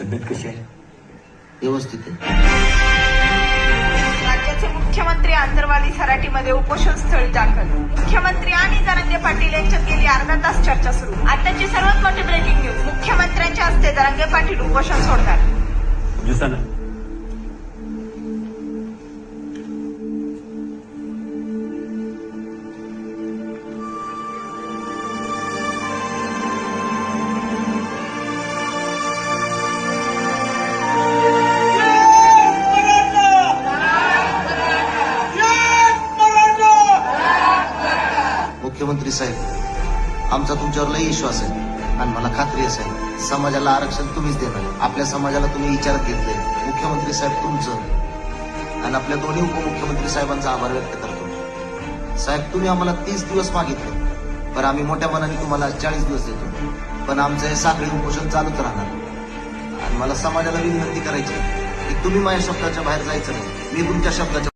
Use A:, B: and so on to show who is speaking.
A: तब्येत कशी आहे? व्यवस्थित आहे.
B: राज्याचे मुख्यमंत्री आंतरवाली सराटीमध्ये उपोषण स्थळी दाखल. मुख्यमंत्री आणि धनंजय पाटील यांच्यात गेली अर्धा तास चर्चा सुरू. आताची सर्वात मोठी ब्रेकिंग न्यूज मुख्यमंत्र्यांच्या हस्ते धनंजय पाटील उपोषण
C: सोडतात
A: मुख्यमंत्री साहेब आमचा तुमच्यावर लई विश्वास आहे. आणि मला खात्री असेल समाजाला आरक्षण तुम्हीच देणार आपल्या समाजाला तुम्ही विचारात घेतले मुख्यमंत्री साहेब तुमचं. आणि आपल्या दोन्ही उपमुख्यमंत्री साहेबांचा आभार व्यक्त करतो. साहेब तुम्ही आम्हाला तीस दिवस मागितले. पण आम्ही मोठ्या मनाने तुम्हाला चाळीस दिवस देतो. पण आमचं हे साखळी उपोषण चालूच राहणार. आणि मला समाजाला विनंती करायची आहे की तुम्ही माझ्या शब्दाच्या बाहेर जायचं नाही. मी तुमच्या शब्दाच्या